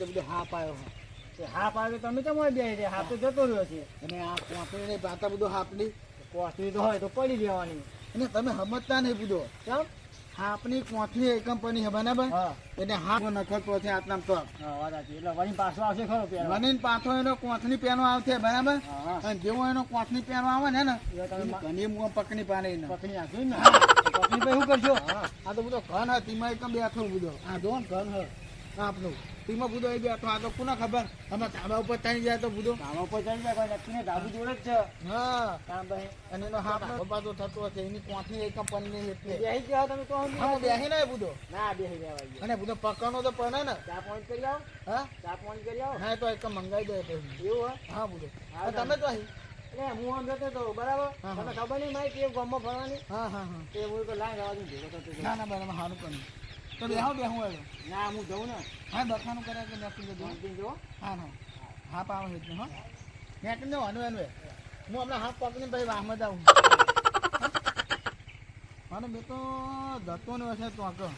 તો બધું હાપ આવ્યો હાપ તે આવે તમે કેમ હોય બે હાફ તો જતો રહ્યો છે. અને આ કોથળી ને પાતા બધું હાપની? કોથળી તો હોય તો પડી રહેવાની. અને તમે સમજતા નહીં બધો. કેમ? હાપની કોથળી એક કંપની છે બરાબર? એટલે હાપ નખત પહોંચે આટલા તો. એટલે વળી પાછો આવશે ખરો મને પાછો એનો કોથળી પેનો આવશે બરાબર? અને જેવો એનો કોથળી પેનો આવે ને ને ઘણી મું પકડી પાને પકડી નાખ્યું ને. પકડી પછી શું કરશો? આ તો બધો ઘન હતી તેમાં એકમ બેઠો બધો. આ જો ઘન હ. આપનું તેમાં બધો એ બેઠો આ તો કોને ખબર? અમે ધાબા ઉપર તણી જાય તો બધો ધાબા ઉપર ચડી જાય કોઈ નક્કી ને ધાબુ જોડે જ છે. હા. ભાઈ. અને એનો હાથ બાજુ થતો હશે. એની કોઠી એક કંપની એટલે. બેહી ગયા તમે તો હા બેહી ના બધો ના બેહી ગયા ભાઈ. અને બધો પકડનો તો પણ ને. ચા પોઈન્ટ કરી આવો. હા? ચા પોઈન્ટ કરી આવો. હા તો એક મંગાઈ દે એવું હા? બુધો તમે તો અહીં? એટલે હું આમ જતો હતો બરાબર? તમને ખબર નહીં મારી કે ગામમાં ફરવાની? હા હા હા. તે હું તો લાઈ જવા દઉં ના ના બરાબર સારું કર્યું તો બેહો બેહું આવ્યો ના હું જઉં ને. હા દખાનું કરે કે મેં જો હા ના હા પાવ હે હા. મેં જો અનુ અનુ હું હમણાં હાથ પકડીને ભાઈ વાહમાં જાઉં. અને મેં તો જતો ને હશે તો આગળ.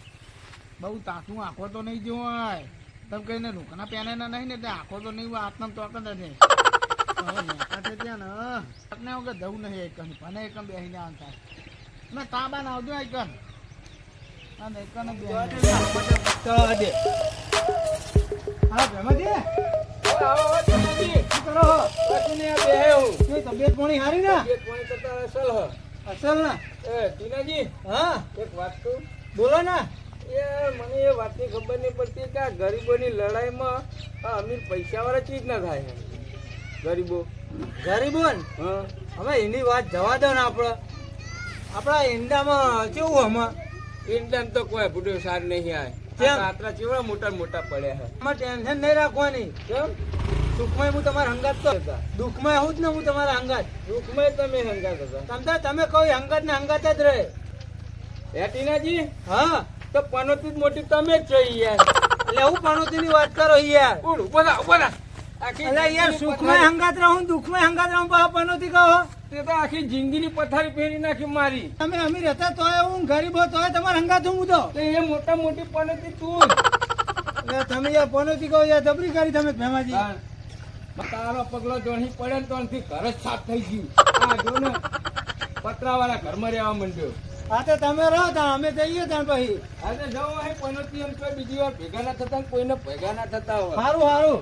બહુ તાતું આંખો તો નહીં જોવાય તમે કહીને રોકના પહેને ના નહીં ને એટલે આંખો તો નહીં હોય આત્મા તો નથી. હવે નેતા છે ત્યાં ને વગર જવું નહીં એકમ મને એકમ બેસીને થાય. મેં તાબા ના આવજો એકન. તબિયત પાણી સારી ને અસલ ને હા મને એ વાતની ખબર નહીં પડતી કે ગરીબોની? લડાઈમાં આ પૈસાવાળા ચીજ ના થાય ગરીબો ગરીબો હવે એની વાત જવા દો ને આપણે. આપણા ઈંડામાં કેવું આમાં? ઇન્ડિયન તો કોઈ બુઢો સાર નહીં આવે? કાતરા ચેવડા મોટા મોટા પડ્યા છે. આમાં ટેન્શન નહીં રાખવાની. કેમ? સુખમાં હું તમારા હંગાત તો દુઃખમાં હું જ ને હું તમારા હંગાત. દુઃખમાં તમે હંગાત હતા. તમતા તમે કહો હંગાત ને હંગાત જ રહે. એટીનાજી હા. તો પનોતી મોટી તમે જ છો યાર. એટલે હું પણોતીની વાત કરો યાર. ઉડ બોલા થા, ઊભા આખી યાર સુખમાં હંગાત રહું દુઃખમાં હંગાત રહું પનોતી કહો. તે તો આખી જિંદગીની પથારી પહેરી નાખી મારી. તમે અમીર હતા તોય હું ગરીબ હતો તોય તમારે હંગાત હું તો એ મોટા મોટી પનોતી તું. તમે યાર પનોતી કહો યાર દબરી કરી તમે ભેમાજી. તારો પગલો જોણી પડે ને તો ઘર જ સાફ થઈ ગયું. આ જો ને પતરાવાળા ઘરમાં રહેવા માંડ્યો. હા તો તમે રહો ત્યાં અમે જઈએ ત્યાં પછી. આજે જવું અહીં પનોતી એમ કોઈ બીજી વાર ભેગા ના થતા ને કોઈને ભેગા ના થતા હોય. સારું સારું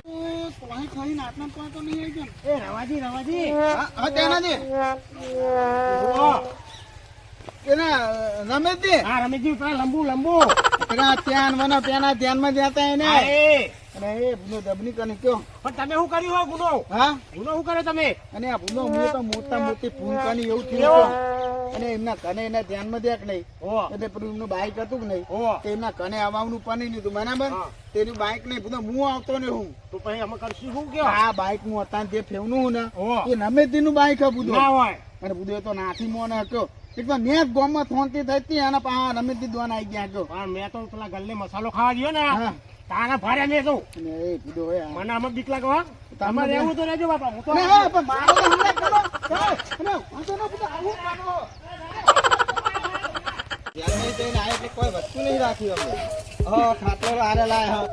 કોઈ ખાઈને આત્મા કોઈ તો નહીં આવી ગયો એ રવાજી રવાજી. હા ત્યાં નથી રમેશજી. હા રમેશજી પેલા લંબુ લંબુ. પેલા ધ્યાન મને પેલા ધ્યાનમાં જતા એને. અને એ ભૂલો દબની કને કયો? પણ તમે શું કર્યું હો ગુનો હા? ગુનો શું કર્યો તમે? અને આ ભૂલો હું તો મોટા મોટી ભૂલકાની એવું થયું અને એમના કને એના ધ્યાનમાં દે નહીં. એટલે પેલું એમનું બાઈક હતું કે નહીં? તે એમના કને આવવાનું પણ નહીં હતું. બરાબર? તેનું બાઈક નહીં. બધું હું આવતો ને હું? તો પછી અમે કરશું શું કયો? આ બાઈક હું હતા જે ફેવનું હું ને. એ નમેતી નું બાઈક હતું બધું ના હોય. અને બધું તો નાથી મોને હતો એટલે ને ગોમમાં થોંતી થઈ હતી અને પા નમેતી દોન આવી ગયા કયો મેં તો પેલા ગલ્લે મસાલો ખાવા ગયો ને તારા ભારે મેં તો એ કીધું એ મને આમાં બીક લાગો હો તમારે જે- એવું તો રહેજો બાપા હું તો ના, હા, પણ મારો તો હમણાં કરો. અને હું તો ન બધું આવું કરો. ધ્યાનમાં જઈને આ એટલે કોઈ વસ્તુ નહીં રાખી અમે હા ખાટલો આરે લાય હા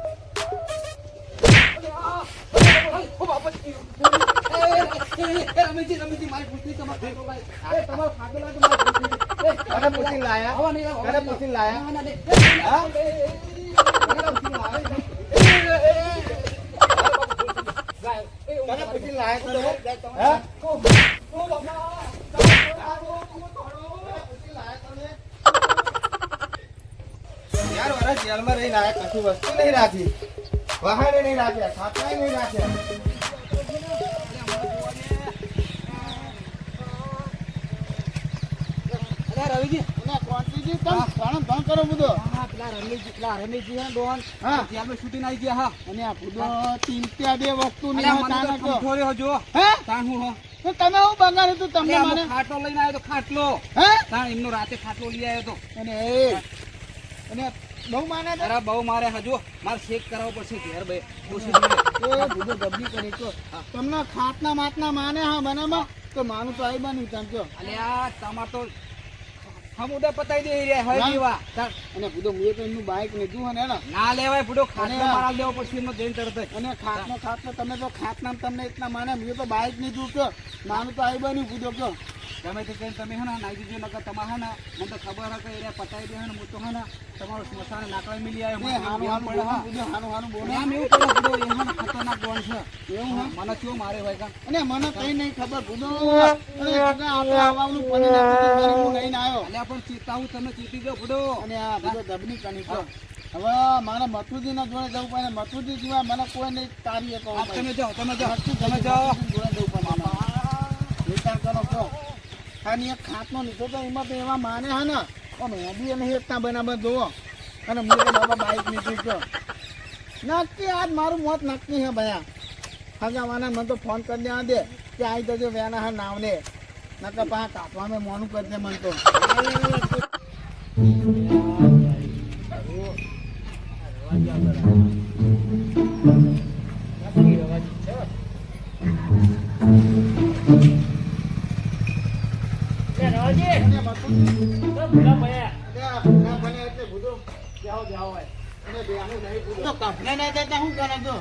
કને પૂછીને લાયા? તમારે પૂછીને લાયા? હા? કને પૂછીને લાયા? હા? જેલમાં રહીને આયા, કશું વસ્તુ નહીં રાખી વાહને નહીં રાખ્યા ખાતાય નહીં રાખ્યા રવિજી. અને ક્વોન્ટિટી તમે ઘણો ભંગ કરો બધો. પેલા રમેશજી પેલા રમેશજી હે ડોન હા. ત્યાં શૂટિંગ આવી ગયા હા. અને આ બધો ચિંત્યા બે વસ્તુ અરે નહીં મને તાને તો કહો. કંઠો રહ્યો જો. હે? તાણ હું હો. તો તમે હું બગાડ્યું તું તમને મને? ખાટલો લઈને આવ્યો તો ખાટલો. હે? તાણ એમનો રાતે ખાટલો લઈ આવ્યો તો. અને એ અને બહુ માને છે અરે બહુ મારે હજુ. મારે શેક કરાવવો પડશે ઘેર બે. બધું ગબડી કરી તો તમને ખાટના માટના માને હા બનામાં તો માનું તો આવી બન્યું તમે કહો. અલે આ તમાર તો હમુદા પતાઈ દે રહ્યા હોય. દીવા. અને મેં તો એનું બાઈક લીધું હે ને ના લેવાય બુડો ખાને મારા દેવો પછી એમાં જઈને તરત અને ખાટનો ખાટનો તમે તો ખાટના તમને એટલા માને મેં તો બાઈક લીધું કે નાનું તો આવી બન્યું બુધો કે ગમે તે કઈ તમે હા નાઈ દીજો નકર તમારે હે મને તો ખબર હે કે એ પતાઈ દે હે તો હા તમારો સ્મશાન નાકડા મિલી આવ્યો ખતરનાક ડોન છે. એવું હે? મને કયો મારે હોય કા? અને મને કઈ નહીં ખબર ગુનો આવવાનું હું લઈને આવ્યો. અને પણ ચેતા હું તમે ચેતી દો બુડો અને આ બધો દબની કની હવે મારે મથુજી ના જોડે જવું પડે. મથુજી સિવાય મને કોઈ નહીં તારી તમે જાઓ તમે જાઓ તમે જાઓ. જોડે જવું પડે વિચાર કરો છો ખાલી એક ખાતનો લીધો તો એમાં તો એવા માને હા ને. અમે મેંદી અને એકતા બનાવવા જોવો અને તો બાબા બાઈક નીકળી ગયો. નક્કી આજ મારું મોત નક્કી હે ભયા. હગાવાના મને તો ફોન કરી દેવા દે કે આવી જજો વેના હા નાવને. નકર પા કાપવા મેં મોનું કરી દે મને તો. તો કપને ના દાદા શું કરે તો?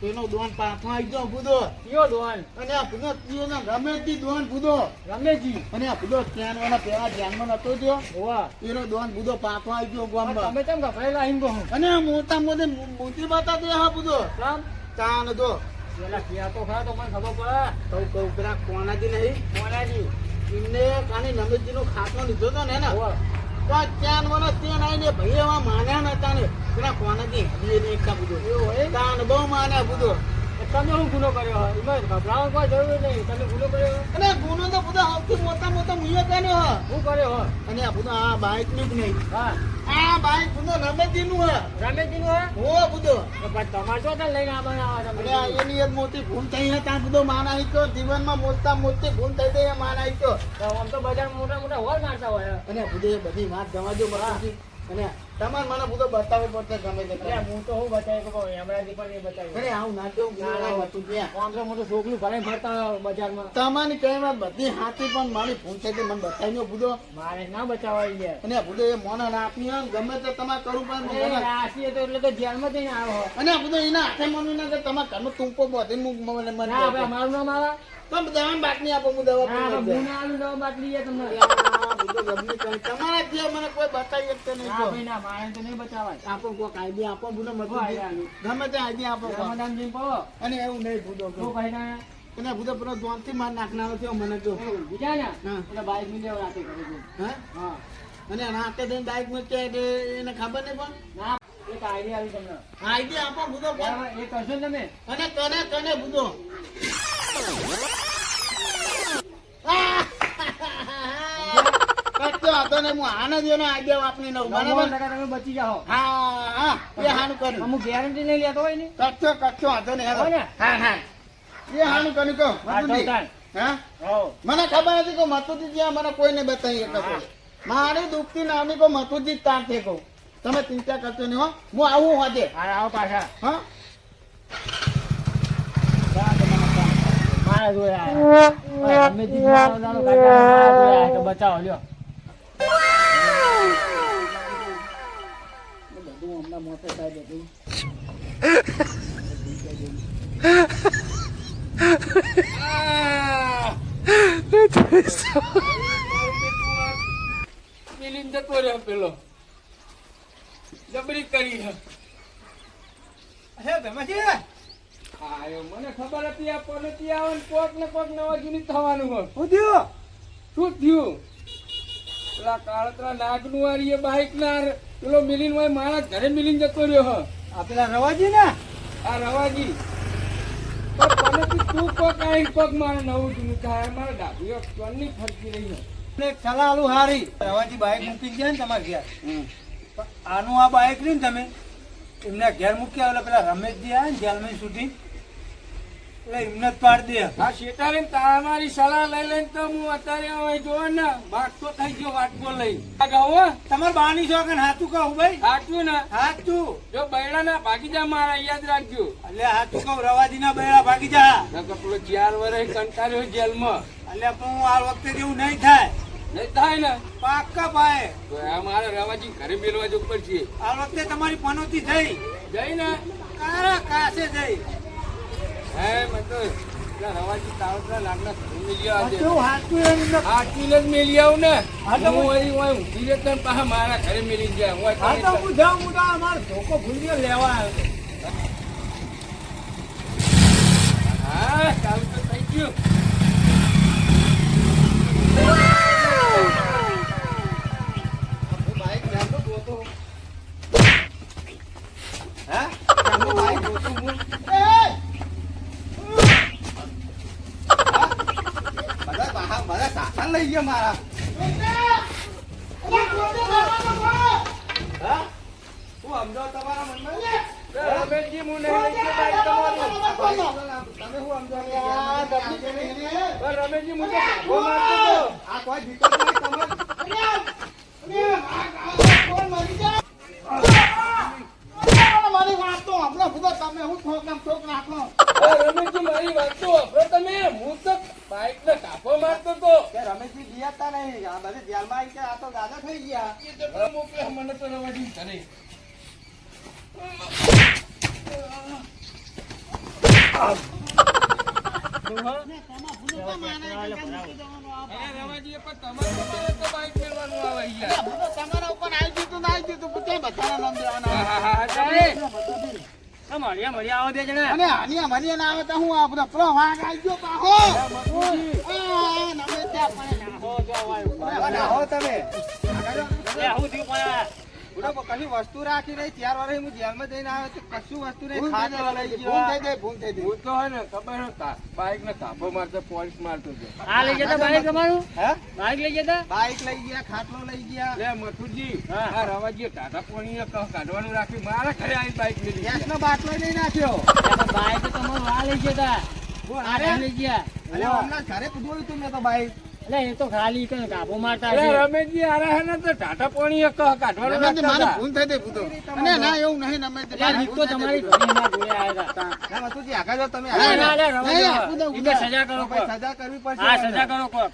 તેનો દોન પાછો આવી ગયો બુધો અને આ ભૂદો તીઓનો તે દોન રમેશજી. અને આ બુધો ત્યાં વાળા પેલા ધ્યાનમાં નતો થયો. એનો દોન બુધો પાછો આવી ગયો ગામમાં. અને આ મોટા મોટે મોટી બાતા દે હા બુધો તાન તો ખરાબ મને ખબર કઉ કઉ પેલા કોનાજી નહીં? એમને કાની નું ખાટલો લીધો તો ને ને? તો ત્યાં મને ત્યાં આવીને ભાઈ એવા માન્યા નતા ને. પેલા કોનાજી હજી એક બુધો. તાન બહુ માન્યા બુધો. તમે હું ગુનો કર્યો એમાં ગભરાવા કોઈ જરૂર નહીં. તમે ગુનો કર્યો અને ગુનો તો બધા સૌથી મોટા મોટા મુએ કર્યો હ કર્યો હો અને આ બધો આ બાઇકનું જ નહીં. હા. આ બાઇક બધો નમેશજી નું હે રમેશજી નું હે હો બધો. તો તમારે જો તને લઈને આવા એની એક મોટી ભૂલ થઈ હે ત્યાં બધો માન આવી ગયો જીવનમાં મોટા મોટી ભૂલ થઈ ગઈ માન આવી ગયો તો આમ તો બજારમાં મોટા મોટા હોલ મારતા હોય. અને બધે બધી વાત જવા દો બરાબર અને તમારે મને બધો બતાવવો પડશે ગમે તે. હું તો હું બતાવી શકું હમણાંથી પણ એ બચાવી અરે આવું ના કેવું ના, ના. હતું ત્યાં. મોટું છોકરું ભલે ફરતા બજારમાં. તમારી કઈ વાત બધી હાથી પણ મારી ભૂલ છે મને બતાવી બુધો. મારે ના બચાવવા ગયા અને બુધો એ મોને ના આપી હોય ગમે તે તમારે કરવું પણ અરે, તો એટલે તો જેલમાં જઈને આવો અને આ એના હાથે મમ્મી ના કે તમારા ઘરનો ટૂંપો બધે મને અમારું નામ આવે. પણ દવા બાટલી આપો હું દવા ના આલું દવા બાટલી તમને. તમારા જે મને કોઈ બતાવી શકતો નહીં ના ના મારે તો નહીં બચાવાય. આપો કોક આઈડિયા આપો બુધો મત કોઈ idea નહીં. ગમે તે આઈડિયા આપો કોક. જઈને પડો અને એવું નહીં બુધો તો ભાઈ અને બુધો પેલો દોનથી માર નાખનારો થયો મને તો. બીજા ને? એટલે બાઈકની લેવા રાતે ઘરે જઈને. હા? હા. અને રાતે થઈને બાઈક મૂકે એટલે એને ખબર નહીં પણ? ના એક આઈડિયા આવી તમને. આઈડિયા આપો બુધો. એ કરશો તમે? અને કને કને બુધો હતો ને હું આને જ એનો આઈડિયા આપની નવ બરાબર? ટકા તમે બચી જાઓ. હા હા એ હાનું કર્યું. અમુક ગેરંટી નહીં લેતો હોય ને? કચ્છો કચ્છો હતો ને? હા હા. એ હાનું કર્યું કહો. હા. મને ખબર હતી કે મથુજી ત્યાં મને કોઈને બતાવી શકો મારી દુઃખથી નામની કો મથુજી તાર છે કહું. તમે ચિંતા કરશો નહીં હો. હું આવું હોજે આવો પાછા. હા? મારા જોડે આયા. અમે નાનો નાનો બચાવો લ્યો. બધું મોટે સાહેબ હતું મિલિન જતો રહ્યો પેલો. જબરી કરી હે. આયો મને ખબર હતી આ પનતી આવે ને કોક ને કોક નવા જૂની થવાનું હોય. હું થયું? શું થયું? પેલા કાળતરા નાગનું આ બાઈક ના પેલો મિલિન હોય મારા ઘરે મિલિન જતો રહ્યો હ. આ પેલા રવાજી ને? આ રવાજી. તું કોક આઈને કોક મારે નવું જૂનું થાય મારા ડાબીઓ કોની ફરતી રહી છે. એક સલાહ આલું હારી. રવાજી બાઈક મૂકી ગયા ને તમારા ઘેર? આનું આ બાઈક રહ્યું ને તમે? એમને ઘેર મૂક્યા એટલે પેલા રમેશજી આવ્યા ને જેલમાં શૂટિંગ એટલે પાડ દે. આ શેતારે તારી સલાહ લઈ લઈને તો હું અત્યારે હવે જોવો ને ભાગતો થઈ ગયો વાટકો લઈ. આ ગાવો તમારે બાની છો કે હાથું કહું ભાઈ? સાચું ને. હાથું. જો બૈડા ના ભાગી જા મારા યાદ રાખજો. એટલે હાથું કહું રવાજી ના બેડા ભાગી જા. પેલો ચાર વર્ષ કંટાળ્યો જેલમાં. એટલે પણ હું આ વખતે જેવું નહીં થાય. નહીં થાય ને? પાક્કા ભાઈ. તો આ મારે રવાજી ઘરે મેળવા ઉપર છે આ વખતે તમારી પનોતી થઈ જઈ ને? કારા કાસે જઈ. મારા ઘરે મેલી ગયા અમારો ધોકો ભૂલી ગયો લેવા આવ્યો હા ચાલુ તો થઈ ગયું. ગયો મારા. મારી વાત તો હમણાં બધા તમે હું ઠોક નામ ઠોક નાખો રમેશજી મારી વાત તો વાપરો તમે હું તો બાઈક ને કાપો મારતો હતો રમેશજી જીયાતા નહીં. આ બધે જેલમાં આવી ગયા આ તો દાદા થઈ ગયા. એ તો મોકલે મને તો રવાજી પણ તમારે તો ઉપર આવી ના આવી જીતું બધા બધાના નામ દેવાના હા, હા, હા, ચાલે. અને હાનિયા મરીએ ના આવે તો હું આ બધા પેલો વાઘ આવી ગયો પાહો આ, નમે ત્યાં પણ. જો તમે. કશી વસ્તુ રાખી નહીં ચાર વર્ષ હું જેલમાં જઈને આવ્યો કશું વસ્તુ નહીં. ભૂલ થઈ ખાટલો લઈ ગયો. ભૂલ થઈ ગઈ, ભૂલ થઈ ગઈ. હું તો હે ને ખબર હે બાઈક ને કાપો મારતો પોલીસ મારતો હતો હે? બાઈક લઈ જતા? બાઈક લઈ ગયા ખાટલો લઈ ગયા. લે મથુરજી હા. આ રવાજી ટાટા પોણી કાઢવાનું રાખ્યું. મારા ઘરે આવી બાઈક. ગેસનો બાટલો નહીં નાખ્યો. બાઈક તો તમારું આ લઈ જતા. આ કેમ લઈ ગયા. અરે હમણાં ઘરે પૂછવું તું મેં તો બાઈક. એટલે એ તો ખાલી કઈ કાબુ મારતા અરે રમેશજી આરા હે ને તો ટાટા પોણી એ ક- કાઢવાનું નમે તે રાખતા મારે ભૂલ થઈ ગઈ પૂતો. અને ના એવું નહીં નમે મારી તો તમારી પૂતો. ઘણી આવ્યા હતા. ના મથુજી આગળ જાઓ તમે ના, ના, લે, રવા નહીં, દો. આ કૂદો, ઈ કૂદો. તો સજા કરો કોઈ. સજા કરવી પડશે હા સજા કરો કોક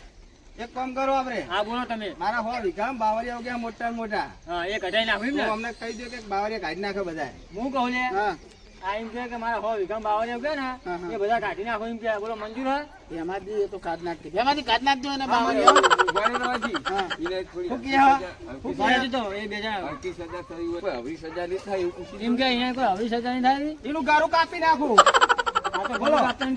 એક કામ કરો આપણે હા બોલો તમે મારા હો વીઘામ બાવરિયા ગયા મોટા મોટા હા એ કઢાઈ નાખ્યું ને અમને કહી દો કે બાવરિયા કાઢી નાખો બધા હું કહું ને હા, એમ કે કે મારા હો વીઘા બાવન ગયા ને હા, હા. એ બધા કાઢી નાખો એમ કે બોલો મંજૂર હા? એમાંથી એ તો કાઢ નાખતી. એમાંથી કાઢ નાખજો? સજા- તો એ બે જણા. હલકી સજા થઈ હોય કોઈ હળવી સજા નહીં થાય એવું પૂછી એમ કે અહીંયા કોઈ હવી સજા નહીં થાય? એનું ગારું કાપી નાખું. આ બોલો. કાપ્તાન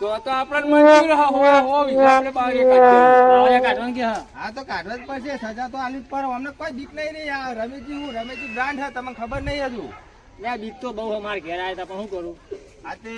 તો તો આપણને મંજૂર હા હો હો વીઘા આપણે બહાર કાઢી દેવાનું. બાવળિયા કાઢવાનું કે હા હા તો કાઢવા જ પડશે. સજા તો આલી જ પડે. અમને કોઈ બીક નહીં નહીં આ રમેશજી હું રમેશજી બ્રાન્ડ હે તમને ખબર નહીં હજુ. લે બીક તો બહુ અમારે ઘેર આવ્યા પણ શું કરું આતે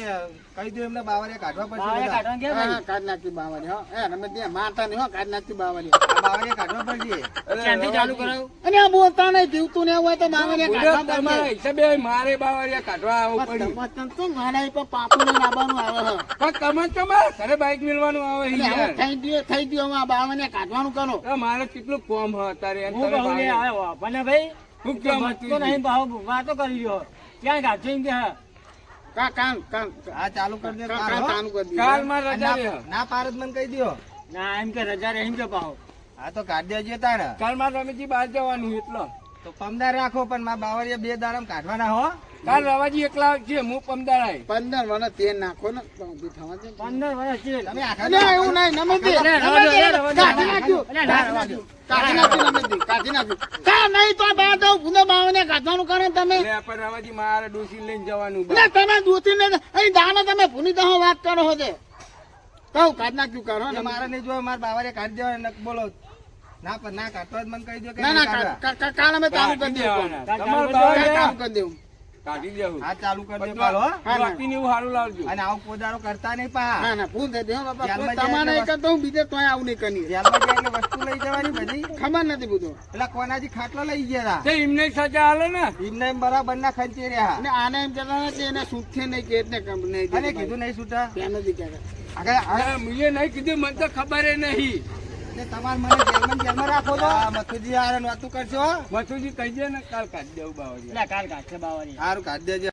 કહી દો એમને બાવરિયા કાઢવા પડશે બધા. કે હા, કાઢ નાખતી બાવળી, હો. એ રમે ત્યાં માતા ને હો, કાઢ નાખતી બાવળી. આ બાવરિયા કાઢવા પડશે ક્યાંથી ચાલુ રવાજી. અને આ બોલતા નહીં જીવતું ને હોય તો બોલ્યો કાઢવા તમારા પડશે. હિસાબે મારે બાવળિયા કાઢવા આવવું પડ્યું પણ તમે તો મારા પાપુ ને લાવવાનું આવે છે. પણ તમે તમારા ઘરે બાઈક મેળવાનું આવે યાર થઈ ગયું થઈ ગયું આ બાવળીએ કાઢવાનું કરો મારે કેટલું કોમ હતા રે હું કહું લે બાવળિયા- ભાઈ કેમ? નહીં ભાવ વાતો કરી રહ્યો ક્યાં ગાંઠો એમ કે હા કા કાન કાન આ ચાલુ કરી દે હો. કરી દીધું. કાલમાં રજા રહે. ના- પારત મને કહી દો ના એમ કે રજા રે એમ કે ભાવ આ તો કાઢી દેજો તાણ કાલમાં રમેશજી બહાર જવાનું એટલો તો પમદાર રાખો પણ મારા બાવરિયા બે દાડમ કાઢવાના હો. કાલ રવાજી એકલા છે હું પમદાર આય. પંદર મને તેલ નાખો ને તો થવા દે. પંદર વર્ષ છે તમે આખા એવું નહીં નમેતી. કાઢી નાખ્યું. કાઢી નાખ્યું. નમતી કાઢી નાખ્યું. કા નહીં તો બા તો ગુનો બાવને કાઢવાનું કરે તમે. લે પર રવાજી મારે ડોસી લઈને જવાનું ને તમે ડોસી ને અહીં દાનો તમે ભૂની દહો વાત કરો છો તે. કહું કાઢ નાખ્યું કરો ને મારે નહીં જોવે મારા બાવરિયા કાઢી દેવા નક બોલો. ના પણ ના કાઢતો જ મને કહી દો કે ના ના કાઢવા. કા- કા- કાલ અમે ચાલુ કરી દેવું ચાલુ કરી દેવું. કાઢી દેવું હા ચાલુ કરી દો પણ કાલ હો. હા, ના. એવું સારું લાવજો. અને આવું પોદારો કરતા નહીં પા. ના ના થઈ ગઈ બાપા. તમારે એક તો હું બીજે તોય આવું નહીં કરી જેલમાં જાય એટલે વસ્તુ લઈ જવાની બધી? ખબર નથી બધું. એટલે કોનાજી ખાટલો લઈ ગયા તે? એમને સજા હાલે ને. એમને એમ બરાબર ના ખંચી રહ્યા. અને આને એમ કહેતા હતા કે એને સૂટશે નહીં કે એટલે કમ નહીં અને કીધું નહીં છૂટા ત્યાં નથી કહેતા. આગળ મિલે મેં નહીં કીધું મને તો ખબર નહીં. તમારે મને જેલમાં જેલમાં રાખો તો મથુજી આ વાતું કરશો. મથુજી કહી દે ને કાલ કાઢી દેવું એટલે કાલ કાઢશે બાવાની સારું કાઢી દેજો.